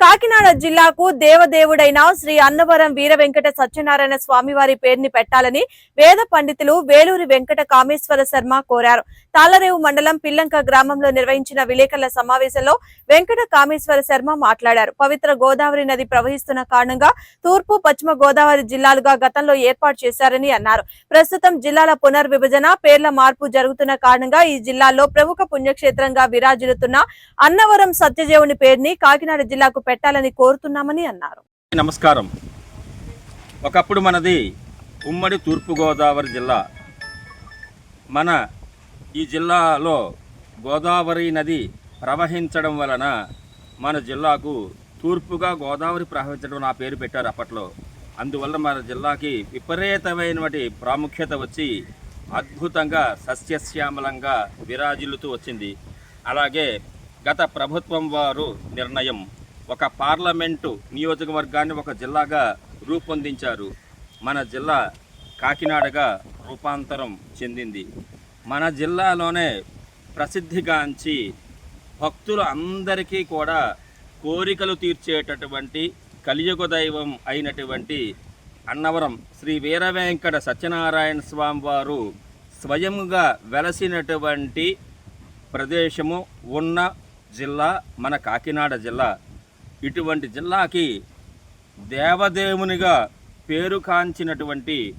కాకినాడ జిల్లాకు దేవదేవుడైన శ్రీ అన్నవరం వీర వెంకట సత్యనారాయణ స్వామి వారి పేరుని పెట్టాలని వేద పండితులు వేలూరి వెంకట కామేశ్వర శర్మ కోరారు. తాళరేవు మండలం పిల్లంక గ్రామంలో నిర్వహించిన విలేకరుల సమావేశంలో వెంకట కామేశ్వర శర్మ మాట్లాడారు. పవిత్ర గోదావరి నది ప్రవహిస్తున్న కారణంగా తూర్పు పశ్చిమ గోదావరి జిల్లాలుగా గతంలో ఏర్పాటు చేశారని అన్నారు. ప్రస్తుతం జిల్లాల పునర్విభజన పేర్ల మార్పు జరుగుతున్న కారణంగా ఈ జిల్లాలో ప్రముఖ పుణ్యక్షేత్రంగా విరాజిల్లుతున్న అన్నవరం సత్యదేవుని పేరుని కాకినాడ జిల్లాకు పెట్టాలని కోరుతున్నామని అన్నారు. నమస్కారం. ఒకప్పుడు మనది ఉమ్మడి తూర్పుగోదావరి జిల్లా. మన ఈ జిల్లాలో గోదావరి నది ప్రవహించడం వలన మన జిల్లాకు తూర్పుగా గోదావరి ప్రవహించడం నా పేరు పెట్టారు అప్పట్లో. అందువల్ల మన జిల్లాకి విపరీతమైనటువంటి ప్రాముఖ్యత వచ్చి అద్భుతంగా సస్యశ్యామలంగా విరాజిల్లుతూ వచ్చింది. అలాగే గత ప్రభుత్వం వారు నిర్ణయం ఒక పార్లమెంటు నియోజకవర్గాన్ని ఒక జిల్లాగా రూపొందించారు. మన జిల్లా కాకినాడగా రూపాంతరం చెందింది. మన జిల్లాలోనే ప్రసిద్ధిగాంచి భక్తులు అందరికీ కూడా కోరికలు తీర్చేటటువంటి కలియుగ దైవం అయినటువంటి అన్నవరం శ్రీ వీరవేంకట సత్యనారాయణ స్వామి వారు స్వయముగా వెలసినటువంటి ప్రదేశము ఉన్న జిల్లా మన కాకినాడ జిల్లా. ఇటువంటి జిల్లాకి దేవదేవునిగా పేరు కాంచినటువంటి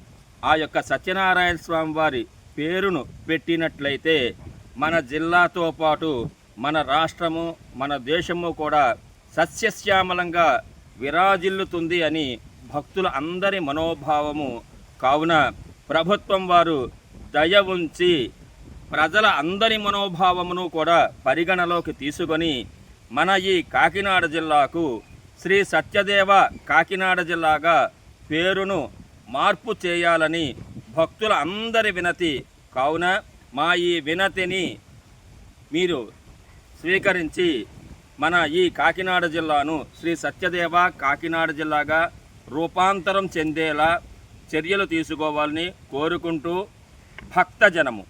ఆ యొక్క సత్యనారాయణ స్వామి వారి పేరును పెట్టినట్లయితే మన జిల్లాతో పాటు మన రాష్ట్రము మన దేశము కూడా సస్యశ్యామలంగా విరాజిల్లుతుంది అని భక్తుల అందరి మనోభావము. కావున ప్రభుత్వం వారు దయ ఉంచి ప్రజల అందరి మనోభావమును కూడా పరిగణలోకి తీసుకొని మన ఈ కాకినాడ జిల్లాకు శ్రీ సత్యదేవ కాకినాడ జిల్లాగా పేరును మార్పు చేయాలని భక్తుల అందరి వినతి. కావున మా ఈ వినతిని మీరు స్వీకరించి మన ఈ కాకినాడ జిల్లాను శ్రీ సత్యదేవ కాకినాడ జిల్లాగా రూపాంతరం చెందేలా చర్యలు తీసుకోవాలని కోరుకుంటూ భక్తజనము.